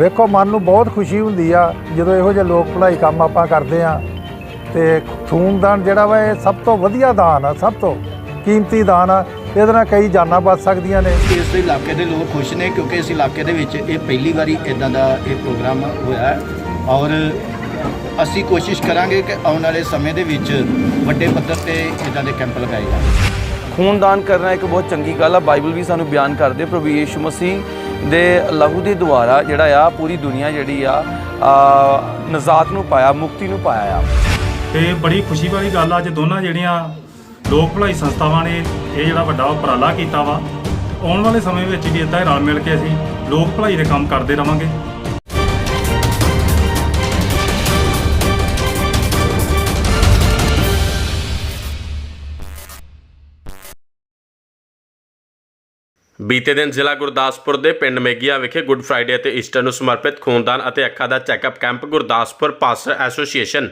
ਵੇਖੋ ਮਨ ਨੂੰ ਬਹੁਤ ਖੁਸ਼ੀ ਹੁੰਦੀ ਆ ਜਦੋਂ ਇਹੋ ਜਿਹੇ ਲੋਕ ਭਲਾਈ ਕੰਮ ਆਪਾਂ ਕਰਦੇ ਆ। ਤੇ ਖੂਨਦਾਨ ਜਿਹੜਾ ਵਾ ਇਹ ਸਭ ਤੋਂ ਵਧੀਆ ਦਾਨ ਆ ਸਭ ਤੋਂ ਕੀਮਤੀ ਦਾਨ ਆ। ਇਹਦੇ ਨਾਲ ਕਈ ਜਾਨਾਂ ਬਚ ਸਕਦੀਆਂ ਨੇ। ਇਸ ਇਲਾਕੇ ਦੇ ਲੋਕ ਖੁਸ਼ ਨੇ ਕਿਉਂਕਿ ਇਸ ਇਲਾਕੇ ਦੇ ਵਿੱਚ ਇਹ ਪਹਿਲੀ ਵਾਰੀ ਇਦਾਂ ਦਾ ਇਹ ਪ੍ਰੋਗਰਾਮ ਹੋਇਆ ਹੈ। ਔਰ ਅਸੀਂ ਕੋਸ਼ਿਸ਼ ਕਰਾਂਗੇ ਕਿ ਆਉਣ ਵਾਲੇ ਸਮੇਂ ਦੇ ਵਿੱਚ ਵੱਡੇ ਪੱਧਰ ਤੇ ਇਦਾਂ ਦੇ ਕੈਂਪ ਲਗਾਏ ਜਾਣ। ਖੂਨਦਾਨ ਕਰਨਾ ਇੱਕ ਬਹੁਤ ਚੰਗੀ ਗੱਲ ਆ। ਬਾਈਬਲ ਵੀ ਸਾਨੂੰ ਬਿਆਨ ਕਰਦੇ ਪ੍ਰਭੂ ਯੀਸ਼ੂ ਮਸੀਹ ਦੇ ਲਹੂ ਦੇ ਦੁਆਰਾ ਜਿਹੜਾ ਆ ਪੂਰੀ ਦੁਨੀਆ ਜਿਹੜੀ ਆ ਨਜ਼ਾਤ ਨੂੰ ਪਾਇਆ, ਮੁਕਤੀ ਨੂੰ ਪਾਇਆ ਆ। ਤੇ ਬੜੀ ਖੁਸ਼ੀ ਵਾਲੀ ਗੱਲ ਆ, ਅੱਜ ਦੋਨਾਂ ਜਿਹੜੀਆਂ ਲੋਕ ਭਲਾਈ ਸੰਸਥਾਵਾਂ ਨੇ ਇਹ ਜਿਹੜਾ ਵੱਡਾ ਉਪਰਾਲਾ ਕੀਤਾ ਵਾ, ਆਉਣ ਵਾਲੇ ਸਮੇਂ ਵਿੱਚ ਵੀ ਇਦਾਂ ਹੀ ਰਲ ਮਿਲ ਕੇ ਅਸੀਂ ਲੋਕ ਭਲਾਈ ਦੇ ਕੰਮ ਕਰਦੇ ਰਵਾਂਗੇ। ਬੀਤੇ ਦਿਨ ਜ਼ਿਲ੍ਹਾ ਗੁਰਦਾਸਪੁਰ ਦੇ ਪਿੰਡ ਮੇਗੀਆਂ ਵਿਖੇ ਗੁੱਡ ਫਰਾਈਡੇ ਅਤੇ ਈਸਟਰ ਨੂੰ ਸਮਰਪਿਤ ਖੂਨਦਾਨ ਅਤੇ ਅੱਖਾਂ ਦਾ checkup camp Gurdaspur pastor association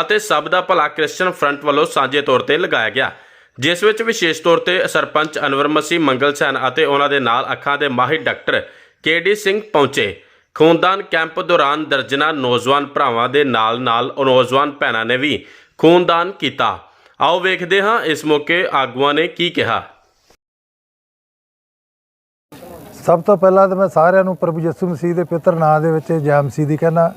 ਅਤੇ ਸਭ ਦਾ ਭਲਾ ਕ੍ਰਿਸਚੀਅਨ ਫਰੰਟ ਵੱਲੋਂ ਸਾਂਝੇ ਤੌਰ ਤੇ ਲਗਾਇਆ ਗਿਆ, ਜਿਸ ਵਿੱਚ ਵਿਸ਼ੇਸ਼ ਤੌਰ ਤੇ ਸਰਪੰਚ ਅਨਵਰ ਮਸੀਹ, ਮੰਗਲ ਸੈਨ ਅਤੇ ਉਹਨਾਂ ਦੇ ਨਾਲ ਅੱਖਾਂ ਦੇ ਮਾਹਿਰ ਡਾਕਟਰ ਕੇਡੀ ਸਿੰਘ ਪਹੁੰਚੇ। ਖੂਨਦਾਨ ਕੈਂਪ ਦੌਰਾਨ ਦਰਜਨਾਂ ਨੌਜਵਾਨ ਭਰਾਵਾਂ ਦੇ ਨਾਲ-ਨਾਲ ਨੌਜਵਾਨ ਭੈਣਾਂ ਨੇ ਵੀ ਖੂਨਦਾਨ ਕੀਤਾ। ਆਓ ਵੇਖਦੇ ਹਾਂ ਇਸ ਮੌਕੇ ਆਗੂਆਂ ਨੇ ਕੀ ਕਿਹਾ। ਸਭ ਤੋਂ ਪਹਿਲਾਂ ਤਾਂ ਮੈਂ ਸਾਰਿਆਂ ਨੂੰ ਪ੍ਰਭੂ ਯਿਸੂ ਮਸੀਹ ਦੇ ਪਵਿੱਤਰ ਨਾਮ ਦੇ ਵਿੱਚ ਜੈ ਮਸੀਹ ਦੀ ਕਹਿੰਦਾ।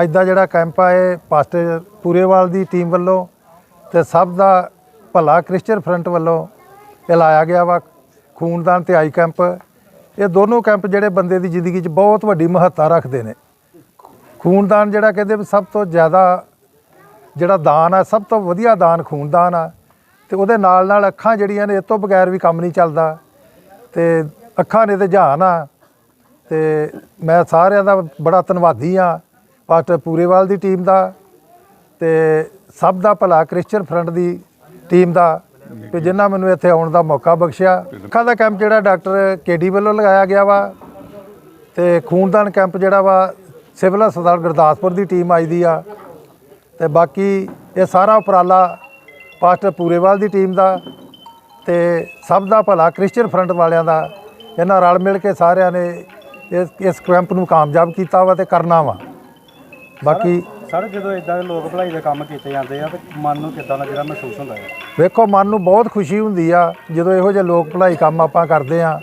ਅੱਜ ਦਾ ਜਿਹੜਾ ਕੈਂਪ ਆ, ਇਹ ਪਾਸਟਰ ਪੂਰੇਵਾਲ ਦੀ ਟੀਮ ਵੱਲੋਂ ਤੇ ਸਭ ਦਾ ਭਲਾ ਕ੍ਰਿਸਚੀਅਨ ਫਰੰਟ ਵੱਲੋਂ ਇਹ ਲਾਇਆ ਗਿਆ ਵਾ ਖੂਨਦਾਨ ਤੇ ਆਈ ਕੈਂਪ। ਇਹ ਦੋਨੋਂ ਕੈਂਪ ਜਿਹੜੇ ਬੰਦੇ ਦੀ ਜ਼ਿੰਦਗੀ 'ਚ ਬਹੁਤ ਵੱਡੀ ਮਹੱਤਤਾ ਰੱਖਦੇ ਨੇ। ਖੂਨਦਾਨ ਜਿਹੜਾ ਕਹਿੰਦੇ ਵੀ ਸਭ ਤੋਂ ਜ਼ਿਆਦਾ ਜਿਹੜਾ ਦਾਨ ਆ, ਸਭ ਤੋਂ ਵਧੀਆ ਦਾਨ ਖੂਨਦਾਨ ਆ। ਤੇ ਉਹਦੇ ਨਾਲ ਨਾਲ ਅੱਖਾਂ ਜਿਹੜੀਆਂ ਨੇ, ਇਹ ਤੋਂ ਬਗੈਰ ਵੀ ਕੰਮ ਨਹੀਂ ਚੱਲਦਾ। ਤੇ ਅੱਖਾਂ ਨੇ ਤੇ ਜਹਾਨ ਆ ਤੇ ਮੈਂ ਸਾਰਿਆਂ ਦਾ ਬੜਾ ਧੰਨਵਾਦੀ ਆ, ਪਾਸਟਰ ਪੂਰੇਵਾਲ ਦੀ ਟੀਮ ਦਾ ਤੇ ਸਭ ਦਾ ਭਲਾ ਕ੍ਰਿਸਚੀਅਨ ਫਰੰਟ ਦੀ ਟੀਮ ਦਾ ਤੇ ਜਿਨ੍ਹਾਂ ਮੈਨੂੰ ਇੱਥੇ ਆਉਣ ਦਾ ਮੌਕਾ ਬਖਸ਼ਿਆ। ਅੱਖਾਂ ਦਾ ਕੈਂਪ ਜਿਹੜਾ ਡਾਕਟਰ ਕੇਡੀ ਵੱਲੋਂ ਲਗਾਇਆ ਗਿਆ ਵਾ ਤੇ ਖੂਨਦਾਨ ਕੈਂਪ ਜਿਹੜਾ ਵਾ, ਸਿਵਲ ਹਸਪਤਾਲ ਗੁਰਦਾਸਪੁਰ ਦੀ ਟੀਮ ਆਈ ਦੀ ਆ ਤੇ ਬਾਕੀ ਇਹ ਸਾਰਾ ਉਪਰਾਲਾ ਪਾਸਟਰ ਪੂਰੇਵਾਲ ਦੀ ਟੀਮ ਦਾ ਤੇ ਸਭ ਦਾ ਭਲਾ ਕ੍ਰਿਸਚੀਅਨ ਫਰੰਟ ਵਾਲਿਆਂ ਦਾ ਇਹਨਾਂ ਰਲ ਮਿਲ ਕੇ ਸਾਰਿਆਂ ਨੇ ਇਸ ਇਸ ਕੈਂਪ ਨੂੰ ਕਾਮਯਾਬ ਕੀਤਾ ਵਾ ਤੇ ਕਰਨਾ ਵਾ। ਬਾਕੀ ਸਰ ਜਦੋਂ ਇਦਾਂ ਦੇ ਲੋਕ ਭਲਾਈ ਦੇ ਕੰਮ ਕੀਤੇ ਜਾਂਦੇ ਆ ਤੇ ਮਨ ਨੂੰ ਕਿੱਦਾਂ ਦਾ ਜਿਹੜਾ ਮਹਿਸੂਸ ਹੁੰਦਾ ਹੈ? ਵੇਖੋ ਮਨ ਨੂੰ ਬਹੁਤ ਖੁਸ਼ੀ ਹੁੰਦੀ ਆ ਜਦੋਂ ਇਹੋ ਜਿਹੇ ਲੋਕ ਭਲਾਈ ਕੰਮ ਆਪਾਂ ਕਰਦੇ ਆ।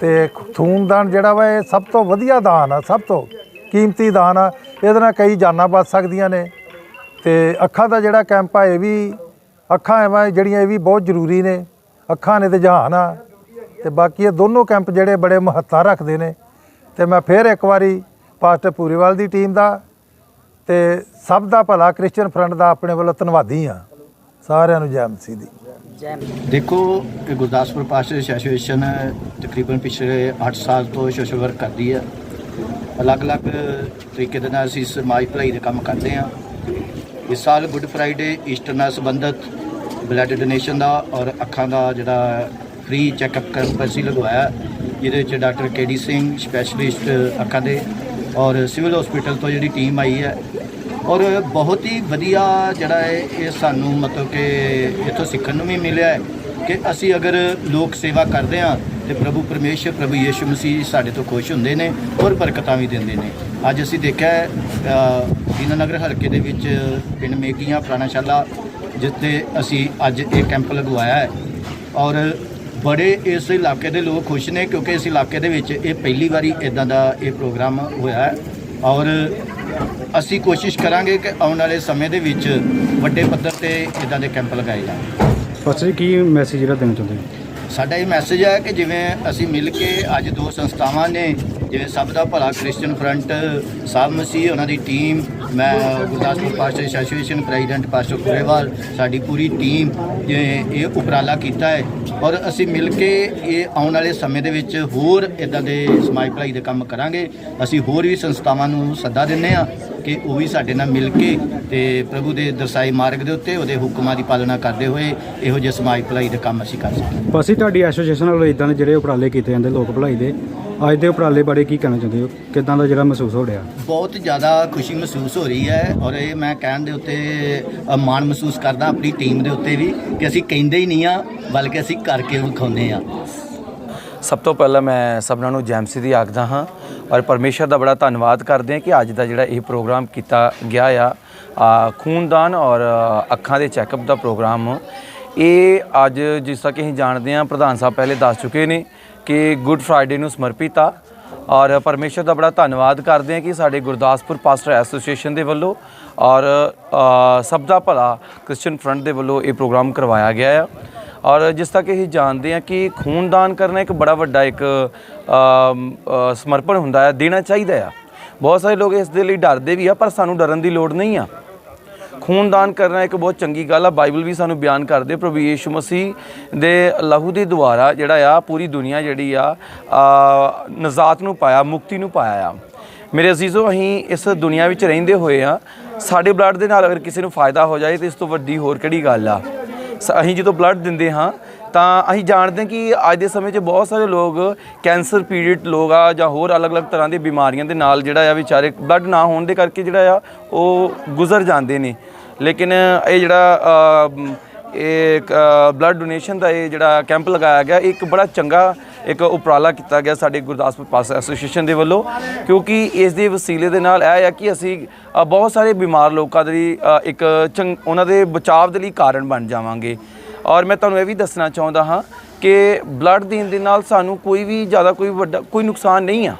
ਤੇ ਖੂਨਦਾਨ ਜਿਹੜਾ ਵਾ ਇਹ ਸਭ ਤੋਂ ਵਧੀਆ ਦਾਨ ਆ ਸਭ ਤੋਂ ਕੀਮਤੀ ਦਾਨ ਆ। ਇਹਦੇ ਨਾਲ ਕਈ ਜਾਨਾਂ ਬਚ ਸਕਦੀਆਂ ਨੇ। ਤੇ ਅੱਖਾਂ ਦਾ ਜਿਹੜਾ ਕੈਂਪ ਆ ਇਹ ਵੀ ਅੱਖਾਂ ਐਵੇਂ ਜਿਹੜੀਆਂ ਇਹ ਵੀ ਬਹੁਤ ਜ਼ਰੂਰੀ ਨੇ। ਅੱਖਾਂ ਨੇ ਤੇ ਜਹਾਨ ਆ। ਤੇ ਬਾਕੀ ਇਹ ਦੋਨੋਂ ਕੈਂਪ ਜਿਹੜੇ ਬੜੇ ਮਹੱਤਤਾ ਰੱਖਦੇ ਨੇ। ਤੇ ਮੈਂ ਫੇਰ ਇੱਕ ਵਾਰੀ ਪਾਸਟਰ ਪੂਰੀਵਾਲ ਦੀ ਟੀਮ ਦਾ ਤੇ ਸਭ ਦਾ ਭਲਾ ਕ੍ਰਿਸਚੀਅਨ ਫਰੰਟ ਦਾ ਆਪਣੇ ਵੱਲੋਂ ਧੰਨਵਾਦੀ ਆ ਸਾਰਿਆਂ ਨੂੰ ਜੈ ਮਸੀਹ ਦੀ। ਦੇਖੋ ਕਿ ਗੁਰਦਾਸਪੁਰ ਪਾਸਟਰ ਐਸੋਸੀਏਸ਼ਨ ਤਕਰੀਬਨ ਪਿਛਲੇ 8 ਸਾਲ ਤੋਂ ਸੋਸ਼ਲ ਵਰਕ ਕਰਦੀ ਹੈ। ਅਲੱਗ-ਅਲੱਗ ਤਰੀਕੇ ਦੇ ਨਾਲ ਅਸੀਂ ਸਮਾਜ ਭਲਾਈ ਦੇ ਕੰਮ ਕਰਦੇ ਹਾਂ। ਇਸ ਸਾਲ ਗੁੱਡ ਫਰਾਈਡੇ ਈਸਟਰ ਨਾਲ ਸੰਬੰਧਿਤ ਬਲੱਡ ਡੋਨੇਸ਼ਨ ਦਾ ਔਰ ਅੱਖਾਂ ਦਾ ਜਿਹੜਾ ਫ੍ਰੀ ਚੈੱਕਅਪ ਕੈਂਪ ਅਸੀਂ ਲਗਵਾਇਆ ਜਿਹਦੇ ਵਿੱਚ ਡਾਕਟਰ ਕੇਡੀ ਸਿੰਘ ਸਪੈਸ਼ਲਿਸਟ ਅੱਖਾਂ ਦੇ ਔਰ ਸਿਵਲ ਹਸਪੀਟਲ ਤੋਂ ਜਿਹੜੀ ਟੀਮ ਆਈ ਹੈ। ਔਰ ਬਹੁਤ ਹੀ ਵਧੀਆ ਜਿਹੜਾ ਹੈ ਇਹ ਸਾਨੂੰ ਮਤਲਬ ਕਿ ਇੱਥੋਂ ਸਿੱਖਣ ਨੂੰ ਵੀ ਮਿਲਿਆ ਹੈ ਕਿ ਅਸੀਂ ਅਗਰ ਲੋਕ ਸੇਵਾ ਕਰਦੇ ਹਾਂ ਤੇ ਪ੍ਰਭੂ ਪਰਮੇਸ਼ਰ ਪ੍ਰਭੂ ਯੀਸ਼ੂ ਮਸੀਹ ਸਾਡੇ ਤੋਂ ਖੁਸ਼ ਹੁੰਦੇ ਨੇ ਔਰ ਬਰਕਤਾਂ ਵੀ ਦਿੰਦੇ ਨੇ। ਅੱਜ ਅਸੀਂ ਦੇਖਿਆ ਹੈ, ਦੀਨਾਨਗਰ ਹਲਕੇ ਦੇ ਵਿੱਚ ਪਿੰਡ ਮੇਗੀਆਂ ਪੁਰਾਣਾਸ਼ਾਲਾ ਜਿੱਥੇ ਅਸੀਂ ਅੱਜ ਇਹ ਕੈਂਪ ਲਗਵਾਇਆ ਹੈ। ਔਰ ਬੜੇ ਇਸ ਇਲਾਕੇ ਦੇ ਲੋਕ ਖੁਸ਼ ਨੇ ਕਿਉਂਕਿ ਇਸ ਇਲਾਕੇ ਦੇ ਵਿੱਚ ਇਹ ਪਹਿਲੀ ਵਾਰੀ ਇਦਾਂ ਦਾ ਇਹ ਪ੍ਰੋਗਰਾਮ ਹੋਇਆ ਹੈ। ਔਰ ਅਸੀਂ ਕੋਸ਼ਿਸ਼ ਕਰਾਂਗੇ ਕਿ ਆਉਣ ਵਾਲੇ ਸਮੇਂ ਦੇ ਵਿੱਚ ਵੱਡੇ ਪੱਧਰ ਤੇ ਇਦਾਂ ਦੇ ਕੈਂਪ ਲਗਾਏ ਜਾਣ। ਪਾਸਟਰ ਜੀ ਕੀ ਮੈਸੇਜ ਜਿਹੜਾ ਦੇਣਾ ਚਾਹੁੰਦੇ ਹੋ? ਸਾਡਾ ਇਹ ਮੈਸੇਜ ਹੈ ਕਿ ਜਿਵੇਂ ਅਸੀਂ ਮਿਲ ਕੇ ਅੱਜ ਦੋ ਸੰਸਥਾਵਾਂ ਨੇ ਜਿਵੇਂ ਸਭ ਦਾ ਭਲਾ ਕ੍ਰਿਸਚੀਅਨ ਫਰੰਟ ਸਾਹਿਬ ਮਸੀਹ, ਉਹਨਾਂ ਦੀ ਟੀਮ ਮੈਂ Gurdaspur pastor association president pastor Kurewal ਸਾਡੀ ਪੂਰੀ ਟੀਮ ਜਿਵੇਂ ਇਹ ਉਪਰਾਲਾ ਕੀਤਾ ਹੈ। ਔਰ ਅਸੀਂ ਮਿਲ ਕੇ ਇਹ ਆਉਣ ਵਾਲੇ ਸਮੇਂ ਦੇ ਵਿੱਚ ਹੋਰ ਇਦਾਂ ਦੇ ਸਮਾਜ ਭਲਾਈ ਦੇ ਕੰਮ ਕਰਾਂਗੇ। ਅਸੀਂ ਹੋਰ ਵੀ ਸੰਸਥਾਵਾਂ ਨੂੰ ਸੱਦਾ ਦਿੰਦੇ ਆ ਕਿ ਉਹ ਵੀ ਸਾਡੇ ਨਾਲ ਮਿਲ ਕੇ ਤੇ ਪ੍ਰਭੂ ਦੇ ਦਰਸਾਈ ਮਾਰਗ ਦੇ ਉੱਤੇ ਉਹਦੇ ਹੁਕਮਾਂ ਦੀ ਪਾਲਣਾ ਕਰਦੇ ਹੋਏ ਇਹੋ ਜਿਹੇ ਸਮਾਜ ਭਲਾਈ ਦੇ ਕੰਮ ਅਸੀਂ ਕਰ ਸਕੀਏ ਪਾਸੀ ਤੁਹਾਡੀ ਐਸੋਸੀਏਸ਼ਨ ਵੱਲੋਂ ਇਦਾਂ ਦੇ ਜਿਹੜੇ ਉਪਰਾਲੇ ਕੀਤੇ ਜਾਂਦੇ, ਲੋਕ ਭਲਾਈ ਦੇ, ਅੱਜ ਦੇ ਉਪਰਾਲੇ ਬਾਰੇ ਕੀ ਕਹਿਣਾ ਚਾਹੁੰਦੇ ਹੋ? ਕਿਦਾਂ ਦਾ ਜਿਹੜਾ ਮਹਿਸੂਸ ਹੋ ਰਿਹਾ? ਬਹੁਤ ਜ਼ਿਆਦਾ ਖੁਸ਼ੀ ਮਹਿਸੂਸ ਹੋ ਰਹੀ ਹੈ ਔਰ ਇਹ ਮੈਂ ਕਹਿਣ ਦੇ ਉੱਤੇ ਅ, ਮਾਣ ਮਹਿਸੂਸ ਕਰਦਾ ਆਪਣੀ ਟੀਮ ਦੇ ਉੱਤੇ ਵੀ ਕਿ ਅਸੀਂ ਕਹਿੰਦੇ ਹੀ ਨਹੀਂ ਆ ਬਲਕਿ ਅਸੀਂ ਕਰਕੇ ਵਿਖਾਉਂਦੇ ਆ ਸਭ ਤੋਂ ਪਹਿਲਾਂ ਮੈਂ ਸਭਨਾਂ ਨੂੰ ਜੈਮਸੀ ਦੀ ਆਖਦਾ ਹਾਂ ਔਰ ਪਰਮੇਸ਼ਰ ਦਾ ਬੜਾ ਧੰਨਵਾਦ ਕਰਦੇ ਹਾਂ ਕਿ ਅੱਜ ਦਾ ਜਿਹੜਾ ਇਹ ਪ੍ਰੋਗਰਾਮ ਕੀਤਾ ਗਿਆ ਆ। ਆ ਖੂਨਦਾਨ ਔਰ ਅ, ਅੱਖਾਂ ਦੇ ਚੈੱਕਅਪ ਦਾ ਪ੍ਰੋਗਰਾਮ। ਇਹ ਅੱਜ ਜਿਸ ਤਰ੍ਹਾਂ ਕਿ ਅਸੀਂ ਜਾਣਦੇ ਹਾਂ ਪ੍ਰਧਾਨ ਸਾਹਿਬ ਪਹਿਲੇ ਦੱਸ ਚੁੱਕੇ ਨੇ ਕਿ ਗੁੱਡ ਫਰਾਈਡੇ ਨੂੰ ਸਮਰਪਿਤ ਆ। ਔਰ ਪਰਮੇਸ਼ਰ ਦਾ ਬੜਾ ਧੰਨਵਾਦ ਕਰਦੇ ਹਾਂ ਕਿ ਸਾਡੇ ਗੁਰਦਾਸਪੁਰ ਪਾਸਟਰ ਐਸੋਸੀਏਸ਼ਨ ਦੇ ਵੱਲੋਂ ਔਰ ਸਭ ਦਾ ਭਲਾ ਕ੍ਰਿਸਚੀਅਨ ਫਰੰਟ ਦੇ ਵੱਲੋਂ ਇਹ ਪ੍ਰੋਗਰਾਮ ਕਰਵਾਇਆ ਗਿਆ ਆ। ਔਰ ਜਿਸ ਤਰ੍ਹਾਂ ਕਿ ਅਸੀਂ ਜਾਣਦੇ ਹਾਂ ਕਿ ਖੂਨਦਾਨ ਕਰਨਾ ਇੱਕ ਬੜਾ ਵੱਡਾ ਇੱਕ ਸਮਰਪਣ ਹੁੰਦਾ ਹੈ, ਦੇਣਾ ਚਾਹੀਦਾ ਆ। ਬਹੁਤ ਸਾਰੇ ਲੋਕ ਇਸ ਦੇ ਲਈ ਡਰਦੇ ਵੀ ਆ, ਪਰ ਸਾਨੂੰ ਡਰਨ ਦੀ ਲੋੜ ਨਹੀਂ ਆ। ਖੂਨਦਾਨ ਕਰਨਾ ਇੱਕ ਬਹੁਤ ਚੰਗੀ ਗੱਲ ਆ। ਬਾਈਬਲ ਵੀ ਸਾਨੂੰ ਬਿਆਨ ਕਰਦੇ ਪ੍ਰਭੂ ਯੀਸ਼ੂ ਮਸੀਹ ਦੇ ਲਹੂ ਦੇ ਦੁਆਰਾ ਜਿਹੜਾ ਆ, ਪੂਰੀ ਦੁਨੀਆ ਜਿਹੜੀ ਆ, ਨਜਾਤ ਨੂੰ ਪਾਇਆ, ਮੁਕਤੀ ਨੂੰ ਪਾਇਆ ਆ। ਮੇਰੇ ਅਜ਼ੀਜ਼ੋ, ਅਸੀਂ ਇਸ ਦੁਨੀਆ ਵਿੱਚ ਰਹਿੰਦੇ ਹੋਏ ਆ। ਸਾਡੇ ਬਲੱਡ ਦੇ ਨਾਲ ਅਗਰ ਕਿਸੇ ਨੂੰ ਫਾਇਦਾ ਹੋ ਜਾਏ ਤੇ ਇਸ ਤੋਂ ਵੱਡੀ ਹੋਰ ਕਿਹੜੀ ਗੱਲ ਆ? ਸ- ਅਸੀਂ ਜਦੋਂ ਬਲੱਡ ਦਿੰਦੇ ਹਾਂ ਤਾਂ ਅਸੀਂ ਜਾਣਦੇ ਹਾਂ ਕਿ ਅੱਜ ਦੇ ਸਮੇਂ 'ਚ ਬਹੁਤ ਸਾਰੇ ਲੋਕ ਕੈਂਸਰ ਪੀੜਿਤ ਲੋਕ ਆ ਜਾਂ ਹੋਰ ਅਲੱਗ-ਅਲੱਗ ਤਰ੍ਹਾਂ ਦੀਆਂ ਬਿਮਾਰੀਆਂ ਦੇ ਨਾਲ ਜਿਹੜਾ ਆ ਵਿਚਾਰੇ ਬਲੱਡ ਨਾ ਹੋਣ ਦੇ ਕਰਕੇ ਜਿਹੜਾ ਆ ਉਹ ਗੁਜ਼ਰ ਜਾਂਦੇ ਨੇ। ਲੇਕਿਨ ਇਹ ਜਿਹੜਾ ਇਹ ਬਲੱਡ ਡੋਨੇਸ਼ਨ ਦਾ ਇਹ ਜਿਹੜਾ ਕੈਂਪ ਲਗਾਇਆ ਗਿਆ ਇਹ ਇੱਕ ਬੜਾ ਚੰਗਾ ਇੱਕ ਉਪਰਾਲਾ ਕੀਤਾ ਗਿਆ ਸਾਡੇ ਗੁਰਦਾਸਪੁਰ ਪਾਸ ਐਸੋਸੀਏਸ਼ਨ ਦੇ ਵੱਲੋਂ। ਕਿਉਂਕਿ ਇਸ ਦੇ ਵਸੀਲੇ ਦੇ ਨਾਲ ਇਹ ਆ ਕਿ ਅਸੀਂ ਬਹੁਤ ਸਾਰੇ ਬਿਮਾਰ ਲੋਕਾਂ ਦੇ ਅ, ਇੱਕ ਚੰਗ ਉਹਨਾਂ ਦੇ ਬਚਾਅ ਦੇ ਲਈ ਕਾਰਨ ਬਣ ਜਾਵਾਂਗੇ। ਔਰ ਮੈਂ ਤੁਹਾਨੂੰ ਇਹ ਵੀ ਦੱਸਣਾ ਚਾਹੁੰਦਾ ਹਾਂ ਕਿ ਬਲੱਡ ਦੇਣ ਦੇ ਨਾਲ ਸਾਨੂੰ ਕੋਈ ਵੀ ਜ਼ਿਆਦਾ ਕੋਈ ਵੱਡਾ ਕੋਈ ਨੁਕਸਾਨ ਨਹੀਂ ਆ।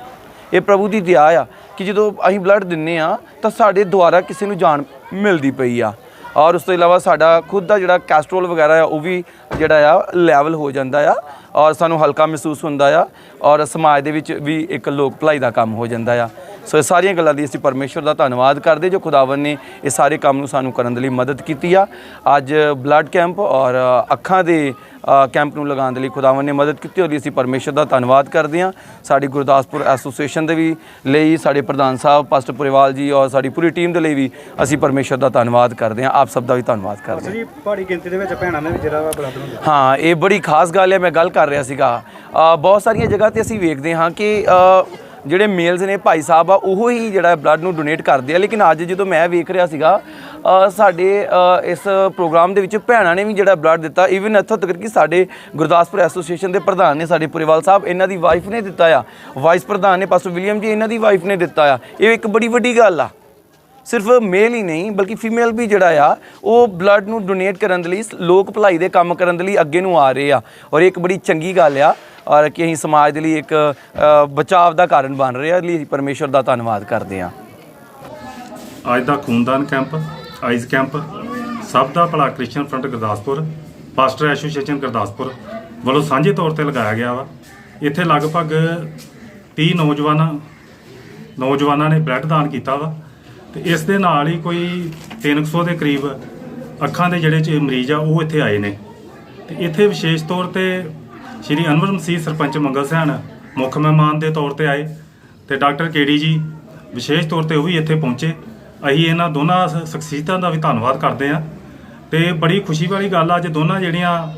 ਇਹ ਪ੍ਰਭੂ ਦੀ ਦਇਆ ਆ ਕਿ ਜਦੋਂ ਅਸੀਂ ਬਲੱਡ ਦਿੰਨੇ ਆ ਤਾਂ ਸਾਡੇ ਦੁਆਰਾ ਕਿਸੇ ਨੂੰ ਜਾਨ ਮਿਲਦੀ ਪਈ ਆ। ਔਰ ਉਸ ਤੋਂ ਇਲਾਵਾ ਸਾਡਾ ਖੁਦ ਦਾ ਜਿਹੜਾ ਕੈਸਟਰੋਲ ਵਗੈਰਾ ਆ, ਉਹ ਵੀ ਜਿਹੜਾ ਆ ਲੈਵਲ ਹੋ ਜਾਂਦਾ ਆ। ਔਰ ਸਾਨੂੰ ਹਲਕਾ ਮਹਿਸੂਸ ਹੁੰਦਾ ਆ। ਔਰ ਸਮਾਜ ਦੇ ਵਿੱਚ ਵੀ ਇੱਕ ਲੋਕ ਭਲਾਈ ਦਾ ਕੰਮ ਹੋ ਜਾਂਦਾ ਆ। ਸੋ ਇਹ ਸਾਰੀਆਂ ਗੱਲਾਂ ਦੀ ਅਸੀਂ ਪਰਮੇਸ਼ਵਰ ਦਾ ਧੰਨਵਾਦ ਕਰਦੇ ਜੋ ਖੁਦਾਵੰ ਨੇ ਇਹ ਸਾਰੇ ਕੰਮ ਨੂੰ ਸਾਨੂੰ ਕਰਨ ਦੇ ਲਈ ਮਦਦ ਕੀਤੀ ਆ। ਅੱਜ ਬਲੱਡ ਕੈਂਪ ਔਰ ਅੱਖਾਂ ਦੇ ਕੈਂਪ ਨੂੰ ਲਗਾਉਣ ਦੇ ਲਈ ਖੁਦਾਵੰ ਨੇ ਮਦਦ ਕੀਤੀ ਉਹਦੀ ਅਸੀਂ ਪਰਮੇਸ਼ਰ ਦਾ ਧੰਨਵਾਦ ਕਰਦੇ ਹਾਂ। ਸਾਡੀ ਗੁਰਦਾਸਪੁਰ ਐਸੋਸੀਏਸ਼ਨ ਦੇ ਵੀ ਲਈ ਸਾਡੇ ਪ੍ਰਧਾਨ ਸਾਹਿਬ ਪਾਸਟਰ ਪੁਰੇਵਾਲ ਜੀ ਔਰ ਸਾਡੀ ਪੂਰੀ ਟੀਮ ਦੇ ਲਈ ਵੀ ਅਸੀਂ ਪਰਮੇਸ਼ਰ ਦਾ ਧੰਨਵਾਦ ਕਰਦੇ ਹਾਂ। ਆਪ ਸਭ ਦਾ ਵੀ ਧੰਨਵਾਦ ਕਰਦੇ ਹਾਂ। ਜੀ ਪਹਾੜੀ ਗਿਣਤੀ ਦੇ ਵਿੱਚ ਭੈਣਾਂ ਨੇ ਵੀ ਜਿਹੜਾ ਵਾ ਬਲੱਡ ਨੂੰ ਹਾਂ ਇਹ ਬੜੀ ਖਾਸ ਗੱਲ ਹੈ ਮੈਂ ਗੱਲ ਕਰ ਰਿਹਾ ਸੀਗਾ। ਬਹੁਤ ਸਾਰੀਆਂ ਜਗ੍ਹਾ ਤੇ ਅਸੀਂ ਵੇਖਦੇ ਹਾਂ ਕਿ ਜਿਹੜੇ ਮੇਲਸ ਨੇ ਭਾਈ ਸਾਹਿਬ ਆ, ਉਹ ਹੀ ਜਿਹੜਾ ਬਲੱਡ ਨੂੰ ਡੋਨੇਟ ਕਰਦੇ ਆ। ਲੇਕਿਨ ਅੱਜ ਜਦੋਂ ਮੈਂ ਵੇਖ ਰਿਹਾ ਸੀਗਾ ਸਾਡੇ ਇਸ ਪ੍ਰੋਗਰਾਮ ਦੇ ਵਿੱਚ ਭੈਣਾਂ ਨੇ ਵੀ ਜਿਹੜਾ ਬਲੱਡ ਦਿੱਤਾ। ਈਵਨ ਇੱਥੋਂ ਤੱਕ ਕਿ ਸਾਡੇ ਗੁਰਦਾਸਪੁਰ ਐਸੋਸੀਏਸ਼ਨ ਦੇ ਪ੍ਰਧਾਨ ਨੇ, ਸਾਡੇ ਪੁਰੇਵਾਲ ਸਾਹਿਬ, ਇਹਨਾਂ ਦੀ ਵਾਈਫ ਨੇ ਦਿੱਤਾ ਆ। ਵਾਈਸ ਪ੍ਰਧਾਨ ਨੇ ਪਾਸਟਰ ਵਿਲੀਅਮ ਜੀ, ਇਹਨਾਂ ਦੀ ਵਾਈਫ ਨੇ ਦਿੱਤਾ ਆ। ਇਹ ਇੱਕ ਬੜੀ ਵੱਡੀ ਗੱਲ ਆ। ਸਿਰਫ ਮੇਲ ਹੀ ਨਹੀਂ, ਬਲਕਿ ਫੀਮੇਲ ਵੀ ਜਿਹੜਾ ਆ, ਉਹ ਬਲੱਡ ਨੂੰ ਡੋਨੇਟ ਕਰਨ ਦੇ ਲਈ, ਲੋਕ ਭਲਾਈ ਦੇ ਕੰਮ ਕਰਨ ਦੇ ਲਈ ਅੱਗੇ ਨੂੰ ਆ ਰਹੇ ਆ। ਔਰ ਇਹ ਇੱਕ ਬੜੀ ਚੰਗੀ ਗੱਲ ਆ। ਔਰ ਕਿ ਅਸੀਂ ਸਮਾਜ ਦੇ ਲਈ ਇੱਕ ਬਚਾਵ ਦਾ ਕਾਰਨ ਬਣ ਰਹੇ ਆ ਲਈ ਪਰਮੇਸ਼ਵਰ ਦਾ ਧੰਨਵਾਦ ਕਰਦੇ ਆ ਅੱਜ ਦਾ ਖੂਨਦਾਨ ਕੈਂਪ, ਆਈਜ਼ ਕੈਂਪ, ਸਭ ਦਾ ਭਲਾ Christian front Gurdaspur, pastor association Gurdaspur ਵੱਲੋਂ ਸਾਂਝੇ ਤੌਰ ਤੇ ਲਗਾਇਆ ਗਿਆ ਵਾ। ਇੱਥੇ ਲਗਭਗ 30 ਨੌਜਵਾਨਾਂ ਨੌਜਵਾਨਾਂ ਨੇ ਬਲੱਡ ਦਾਨ ਕੀਤਾ ਵਾ ਤੇ ਇਸ ਦੇ ਨਾਲ ਹੀ ਕੋਈ 300 ਦੇ ਕਰੀਬ ਅੱਖਾਂ ਦੇ ਜਿਹੜੇ ਮਰੀਜ਼ ਆ, ਉਹ ਇੱਥੇ ਆਏ ਨੇ। ਤੇ ਇੱਥੇ ਵਿਸ਼ੇਸ਼ ਤੌਰ ਤੇ ਸ਼੍ਰੀ ਅਨਵਰ ਮਸੀਹ ਸਰਪੰਚ ਮੰਗਲ ਸਹਿਣ, ਮੁੱਖ ਮਹਿਮਾਨ ਦੇ ਤੌਰ ਤੇ ਆਏ ਤੇ ਡਾਕਟਰ ਕੇਡੀ ਜੀ ਵਿਸ਼ੇਸ਼ ਤੌਰ ਤੇ ਉਹ ਵੀ ਇੱਥੇ ਪਹੁੰਚੇ। ਅਸੀਂ ਇਹਨਾਂ ਦੋਨਾਂ ਸ- ਸ਼ਖਸੀਅਤਾਂ ਦਾ ਵੀ ਧੰਨਵਾਦ ਕਰਦੇ ਹਾਂ ਤੇ ਬੜੀ ਖੁਸ਼ੀ ਵਾਲੀ ਗੱਲ ਆ, ਅੱਜ ਦੋਨਾਂ ਜਿਹੜੀਆਂ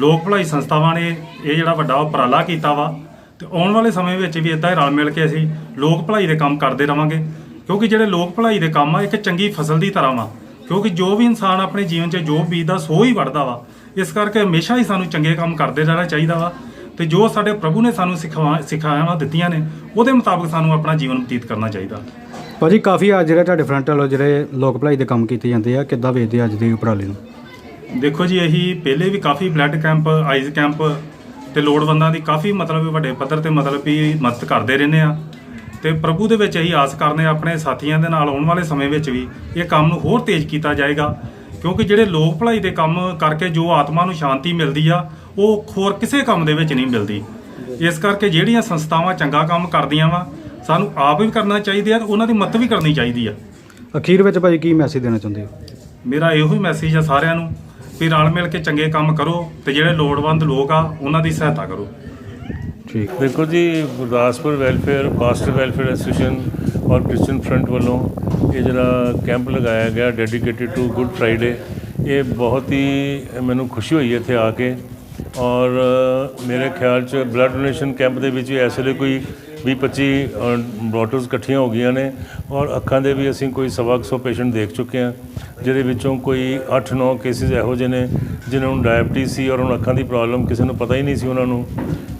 ਲੋਕ ਭਲਾਈ ਸੰਸਥਾਵਾਂ ਨੇ ਇਹ ਜਿਹੜਾ ਵੱਡਾ ਉਪਰਾਲਾ ਕੀਤਾ ਵਾ, ਤੇ ਆਉਣ ਵਾਲੇ ਸਮੇਂ ਵਿੱਚ ਵੀ ਇਦਾਂ ਹੀ ਰਲ ਮਿਲ ਕੇ ਅਸੀਂ ਲੋਕ ਭਲਾਈ ਦੇ ਕੰਮ ਕਰਦੇ ਰਵਾਂਗੇ। ਕਿਉਂਕਿ ਜਿਹੜੇ ਲੋਕ ਭਲਾਈ ਦੇ ਕੰਮ ਆ, ਇੱਕ ਚੰਗੀ ਫਸਲ ਦੀ ਤਰ੍ਹਾਂ ਵਾ, ਕਿਉਂਕਿ ਜੋ ਵੀ ਇਨਸਾਨ ਆਪਣੇ ਜੀਵਨ 'ਚ ਜੋ ਬੀਜਦਾ, ਸੋ ਹੀ ਵੜਦਾ ਵਾ। ਇਸ ਕਰਕੇ ਹਮੇਸ਼ਾ ਹੀ ਸਾਨੂੰ ਚੰਗੇ ਕੰਮ ਕਰਦੇ ਰਹਿਣਾ ਚਾਹੀਦਾ ਵਾ ਤੇ ਜੋ ਸਾਡੇ ਪ੍ਰਭੂ ਨੇ ਸਾਨੂੰ ਸਿਖਵਾ ਸਿਖਾਇਆਵਾਂ ਦਿੱਤੀਆਂ ਨੇ ਉਹਦੇ ਮੁਤਾਬਕ ਸਾਨੂੰ ਆਪਣਾ ਜੀਵਨ ਬਤੀਤ ਕਰਨਾ ਚਾਹੀਦਾ। ਭਾਜੀ ਕਾਫੀ ਅੱਜ ਜਿਹੜੇ ਤੁਹਾਡੇ ਫਰੰਟ ਵੱਲੋਂ ਜਿਹੜੇ ਲੋਕ ਭਲਾਈ ਦੇ ਕੰਮ ਕੀਤੇ ਜਾਂਦੇ ਆ ਕਿੱਦਾਂ ਵੇਖਦੇ ਆ ਅੱਜ ਦੇ ਉਪਰਾਲੇ ਨੂੰ? ਦੇਖੋ ਜੀ ਇਹੀ ਪਹਿਲੇ ਵੀ ਕਾਫੀ ਬਲੱਡ ਕੈਂਪ ਆਈਜ਼ ਕੈਂਪ ਤੇ ਲੋੜਵੰਦਾਂ ਦੀ ਕਾਫੀ ਮਤਲਬ ਵੱਡੇ ਪੱਧਰ ਤੇ ਮਤਲਬ ਵੀ ਮਦਦ ਕਰਦੇ ਰਹਿੰਦੇ ਆ। ਤੇ ਪ੍ਰਭੂ ਦੇ ਵਿੱਚ ਇਹੀ ਆਸ ਕਰਨੇ ਆਪਣੇ ਸਾਥੀਆਂ ਦੇ ਨਾਲ ਆਉਣ ਵਾਲੇ ਸਮੇਂ ਵਿੱਚ ਵੀ ਇਹ ਕੰਮ ਨੂੰ ਹੋਰ ਤੇਜ਼ ਕੀਤਾ ਜਾਏਗਾ। ਕਿਉਂਕਿ ਜਿਹੜੇ ਲੋਕ ਭਲਾਈ ਦੇ ਕੰਮ ਕਰਕੇ ਜੋ ਆਤਮਾ ਨੂੰ ਸ਼ਾਂਤੀ ਮਿਲਦੀ ਆ ਉਹ ਹੋਰ ਕਿਸੇ ਕੰਮ ਦੇ ਵਿੱਚ ਨਹੀਂ ਮਿਲਦੀ। ਇਸ ਕਰਕੇ ਜਿਹੜੀਆਂ ਸੰਸਥਾਵਾਂ ਚੰਗਾ ਕੰਮ ਕਰਦੀਆਂ ਵਾ ਸਾਨੂੰ ਆਪ ਵੀ ਕਰਨਾ ਚਾਹੀਦਾ ਤੇ ਉਹਨਾਂ ਦੀ ਮਦਦ ਵੀ ਕਰਨੀ ਚਾਹੀਦੀ ਆ। ਅਖੀਰ ਵਿੱਚ ਭਾਜੀ ਕੀ ਮੈਸੇਜ ਦੇਣਾ ਚਾਹੁੰਦੇ ਹੋ? ਮੇਰਾ ਇਹੋ ਹੀ ਮੈਸੇਜ ਆ ਸਾਰਿਆਂ ਨੂੰ ਵੀ ਰਲ ਮਿਲ ਕੇ ਚੰਗੇ ਕੰਮ ਕਰੋ ਤੇ ਜਿਹੜੇ ਲੋੜਵੰਦ ਲੋਕ ਆ ਉਹਨਾਂ ਦੀ ਸਹਾਇਤਾ ਕਰੋ। ਠੀਕ। ਦੇਖੋ ਜੀ Gurdaspur welfare pastor welfare association ਔਰ ਕ੍ਰਿਸਚੀਅਨ ਫਰੰਟ ਵੱਲੋਂ ਇਹ ਜਿਹੜਾ ਕੈਂਪ ਲਗਾਇਆ ਗਿਆ ਡੈਡੀਕੇਟਿਡ ਟੂ ਗੁੱਡ ਫਰਾਈਡੇ, ਇਹ ਬਹੁਤ ਹੀ ਮੈਨੂੰ ਖੁਸ਼ੀ ਹੋਈ ਇੱਥੇ ਆ ਕੇ। ਔਰ ਮੇਰੇ ਖਿਆਲ 'ਚ ਬਲੱਡ ਡੋਨੇਸ਼ਨ ਕੈਂਪ ਦੇ ਵਿੱਚ ਵੀ ਇਸ ਵੇਲੇ ਕੋਈ 20 25 ਬੋਟਲਸ ਇਕੱਠੀਆਂ ਹੋ ਗਈਆਂ ਨੇ। ਔਰ ਅੱਖਾਂ ਦੇ ਵੀ ਅਸੀਂ ਕੋਈ ਸਵਾ ਕੁ ਸੌ ਪੇਸ਼ੈਂਟ ਦੇਖ ਚੁੱਕੇ ਹਾਂ, ਜਿਹਦੇ ਵਿੱਚੋਂ ਕੋਈ 8-9 ਕੇਸਿਸ ਇਹੋ ਜਿਹੇ ਨੇ ਜਿਨ੍ਹਾਂ ਨੂੰ ਡਾਇਬਟੀਜ਼ ਸੀ ਔਰ ਉਹਨਾਂ ਅੱਖਾਂ ਦੀ ਪ੍ਰੋਬਲਮ ਕਿਸੇ ਨੂੰ ਪਤਾ ਹੀ ਨਹੀਂ ਸੀ ਉਹਨਾਂ ਨੂੰ।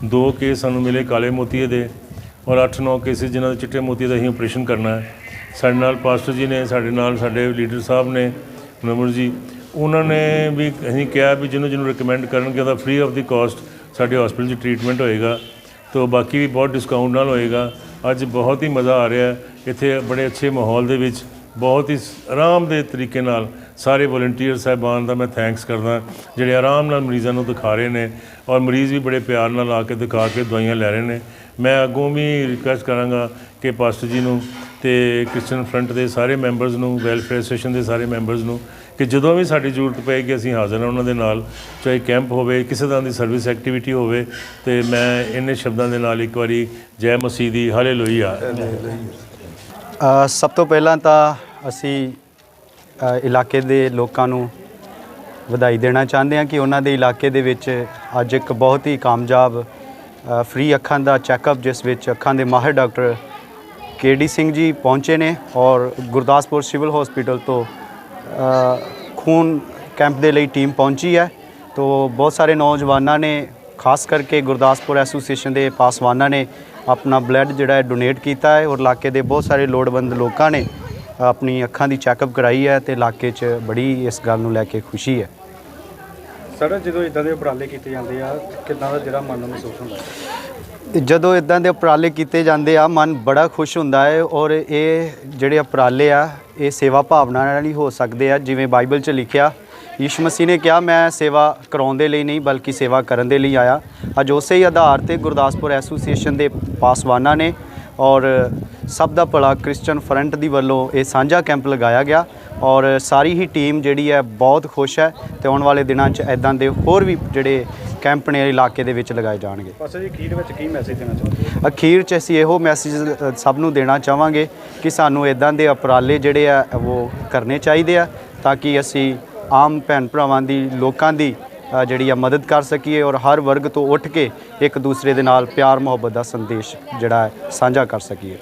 ਦੋ ਕੇਸ ਸਾਨੂੰ ਮਿਲੇ ਕਾਲੇ ਮੋਤੀਏ ਦੇ। ਔਰ 8-9 ਕੇਸਿਸ ਜਿਨ੍ਹਾਂ ਦੇ ਚਿੱਟੇ ਮੋਤੀ ਦਾ ਅਸੀਂ ਆਪਰੇਸ਼ਨ ਕਰਨਾ ਹੈ। ਸਾਡੇ ਨਾਲ ਪਾਸਟਰ ਜੀ ਨੇ, ਸਾਡੇ ਨਾਲ ਸਾਡੇ ਲੀਡਰ ਸਾਹਿਬ ਨੇ ਨਮਰ ਜੀ, ਉਹਨਾਂ ਨੇ ਵੀ ਅਸੀਂ ਕਿਹਾ ਵੀ ਜਿਹਨੂੰ ਜਿਹਨੂੰ ਰეკਮੈਂਡ ਕਰਨਗੇ ਉਹਦਾ ਫ੍ਰੀ ਆਫ ਦੀ ਕਾਸਟ ਸਾਡੇ ਹਸਪੀਟਲ 'ਚ ਟ੍ਰੀਟਮੈਂਟ ਹੋਏਗਾ। ਤੋ ਬਾਕੀ ਵੀ ਬਹੁਤ ਡਿਸਕਾਊਂਟ ਨਾਲ ਹੋਏਗਾ। ਅੱਜ ਬਹੁਤ ਹੀ ਮਜ਼ਾ ਆ ਰਿਹਾ ਇੱਥੇ ਬੜੇ ਅੱਛੇ ਮਾਹੌਲ ਦੇ ਵਿੱਚ ਬਹੁਤ ਹੀ ਆਰਾਮ ਦੇ ਤਰੀਕੇ ਨਾਲ ਸਾਰੇ ਵੋਲੰਟੀਅਰ ਸਾਹਿਬਾਨ ਦਾ ਮੈਂ ਥੈਂਕਸ ਕਰਦਾ ਜਿਹੜੇ ਆਰਾਮ ਨਾਲ ਮਰੀਜ਼ਾਂ ਨੂੰ ਦਿਖਾ ਰਹੇ ਨੇ ਔਰ ਮਰੀਜ਼ ਵੀ ਬੜੇ ਪਿਆਰ ਨਾਲ ਆ ਕੇ ਦਿਖਾ ਕੇ ਦਵਾਈਆਂ ਲੈ ਰਹੇ ਨੇ। ਮੈਂ ਅੱਗੋਂ ਵੀ ਰਿਕੁਐਸਟ ਕਰਾਂਗਾ ਕਿ ਪਾਸਟਰ ਜੀ ਨੂੰ ਤੇ ਕ੍ਰਿਸਚੀਅਨ ਫਰੰਟ ਦੇ ਸਾਰੇ ਮੈਂਬਰਸ ਨੂੰ ਵੈਲਫੇਅਰ ਐਸੋਸੀਏਸ਼ਨ ਦੇ ਸਾਰੇ ਮੈਂਬਰਸ ਨੂੰ ਕਿ ਜਦੋਂ ਵੀ ਸਾਡੀ ਜ਼ਰੂਰਤ ਪਏਗੀ ਅਸੀਂ ਹਾਜ਼ਰ ਹਾਂ ਉਹਨਾਂ ਦੇ ਨਾਲ, ਚਾਹੇ ਕੈਂਪ ਹੋਵੇ, ਕਿਸੇ ਤਰ੍ਹਾਂ ਦੀ ਸਰਵਿਸ ਐਕਟੀਵਿਟੀ ਹੋਵੇ ਤੇ ਮੈਂ ਇੰਨੇ ਸ਼ਬਦਾਂ ਦੇ ਨਾਲ ਇੱਕ ਵਾਰੀ ਜੈ ਮਸੀਹ ਦੀ ਹਾਲੇਲੂਇਆ ਸਭ ਤੋਂ ਪਹਿਲਾਂ ਤਾਂ ਅਸੀਂ ਇਲਾਕੇ ਦੇ ਲੋਕਾਂ ਨੂੰ ਵਧਾਈ ਦੇਣਾ ਚਾਹੁੰਦੇ ਹਾਂ ਕਿ ਉਹਨਾਂ ਦੇ ਇਲਾਕੇ ਦੇ ਵਿੱਚ ਅੱਜ ਇੱਕ ਬਹੁਤ ਹੀ ਕਾਮਯਾਬ ਫ੍ਰੀ ਅੱਖਾਂ ਦਾ ਚੈੱਕਅਪ ਜਿਸ ਵਿੱਚ ਅੱਖਾਂ ਦੇ ਮਾਹਿਰ ਡਾਕਟਰ ਕੇਡੀ ਸਿੰਘ ਜੀ ਪਹੁੰਚੇ ਨੇ ਔਰ ਗੁਰਦਾਸਪੁਰ ਸਿਵਲ ਹਸਪੀਟਲ ਤੋਂ ਖੂਨ ਕੈਂਪ ਦੇ ਲਈ ਟੀਮ ਪਹੁੰਚੀ ਹੈ। ਤੋਂ ਬਹੁਤ ਸਾਰੇ ਨੌਜਵਾਨਾਂ ਨੇ, ਖਾਸ ਕਰਕੇ ਗੁਰਦਾਸਪੁਰ ਐਸੋਸੀਏਸ਼ਨ ਦੇ ਪਾਸਵਾਨਾਂ ਨੇ ਆਪਣਾ ਬਲੱਡ ਜਿਹੜਾ ਹੈ ਡੋਨੇਟ ਕੀਤਾ ਹੈ ਔਰ ਇਲਾਕੇ ਦੇ ਬਹੁਤ ਸਾਰੇ ਲੋੜਵੰਦ ਲੋਕਾਂ ਨੇ ਆਪਣੀ ਅੱਖਾਂ ਦੀ ਚੈੱਕਅਪ ਕਰਾਈ ਹੈ ਤੇ ਇਲਾਕੇ 'ਚ ਬੜੀ ਇਸ ਗੱਲ ਨੂੰ ਲੈ ਕੇ ਖੁਸ਼ੀ ਹੈ। ਸਰ ਜਦੋਂ ਇਦਾਂ ਦੇ ਉਪਰਾਲੇ ਕੀਤੇ ਜਾਂਦੇ ਆ, ਕਿੱਦਾਂ ਦਾ ਜਿਹੜਾ ਮਨ ਨੂੰ ਮਹਿਸੂਸ ਹੁੰਦਾ? ਜਦੋਂ ਇਦਾਂ ਦੇ ਉਪਰਾਲੇ ਕੀਤੇ ਜਾਂਦੇ ਆ, ਮਨ ਬੜਾ ਖੁਸ਼ ਹੁੰਦਾ ਹੈ ਔਰ ਇਹ ਜਿਹੜੇ ਉਪਰਾਲੇ ਆ, ਇਹ ਸੇਵਾ ਭਾਵਨਾ ਨਾਲ ਹੀ ਹੋ ਸਕਦੇ ਆ। ਜਿਵੇਂ ਬਾਈਬਲ 'ਚ ਲਿਖਿਆ, ਯੀਸ਼ੂ ਮਸੀਹ ਨੇ ਕਿਹਾ, ਮੈਂ ਸੇਵਾ ਕਰਾਉਣ ਦੇ ਲਈ ਨਹੀਂ, ਬਲਕਿ ਸੇਵਾ ਕਰਨ ਦੇ ਲਈ ਆਇਆ। ਅੱਜ ਉਸੇ ਹੀ ਆਧਾਰ ਤੇ ਗੁਰਦਾਸਪੁਰ ਐਸੋਸੀਏਸ਼ਨ ਦੇ ਪਾਸਵਾਨਾਂ ਨੇ ਔਰ ਸਭ ਦਾ ਭਲਾ ਕ੍ਰਿਸਚੀਅਨ ਫਰੰਟ ਦੀ ਵੱਲੋਂ ਇਹ ਸਾਂਝਾ ਕੈਂਪ ਲਗਾਇਆ ਗਿਆ। ਔਰ ਸਾਰੀ ਹੀ ਟੀਮ ਜਿਹੜੀ ਹੈ ਬਹੁਤ ਖੁਸ਼ ਹੈ ਤੇ ਆਉਣ ਵਾਲੇ ਦਿਨਾਂ 'ਚ ਐਦਾਂ ਦੇ ਹੋਰ ਵੀ ਜਿਹੜੇ ਕੈਂਪ ਨੇ ਇਲਾਕੇ ਦੇ ਵਿੱਚ ਲਗਾਏ ਜਾਣਗੇ ਪਾਸੇ ਜੀ ਅਖੀਰ ਵਿੱਚ ਕੀ ਮੈਸੇਜ ਦੇਣਾ ਚਾਹੁੰਦੇ ਹੋ? ਅਖੀਰ 'ਚ ਅਸੀਂ ਇਹੋ ਮੈਸੇਜ ਸਭ ਨੂੰ ਦੇਣਾ ਚਾਹਾਂਗੇ ਕਿ ਸਾਨੂੰ ਇਦਾਂ ਦੇ ਉਪਰਾਲੇ ਜਿਹੜੇ ਆ ਉਹ ਕਰਨੇ ਚਾਹੀਦੇ ਆ ਤਾਂ ਕਿ ਅਸੀਂ ਆਮ ਭੈਣ ਭਰਾਵਾਂ ਦੀ ਲੋਕਾਂ ਦੀ ਜਿਹੜੀ ਆ ਮਦਦ ਕਰ ਸਕੀਏ ਔਰ ਹਰ ਵਰਗ ਤੋਂ ਉੱਠ ਕੇ ਇੱਕ ਦੂਸਰੇ ਦੇ ਨਾਲ ਪਿਆਰ ਮੁਹੱਬਤ ਦਾ ਸੰਦੇਸ਼ ਜਿਹੜਾ ਹੈ ਸਾਂਝਾ ਕਰ ਸਕੀਏ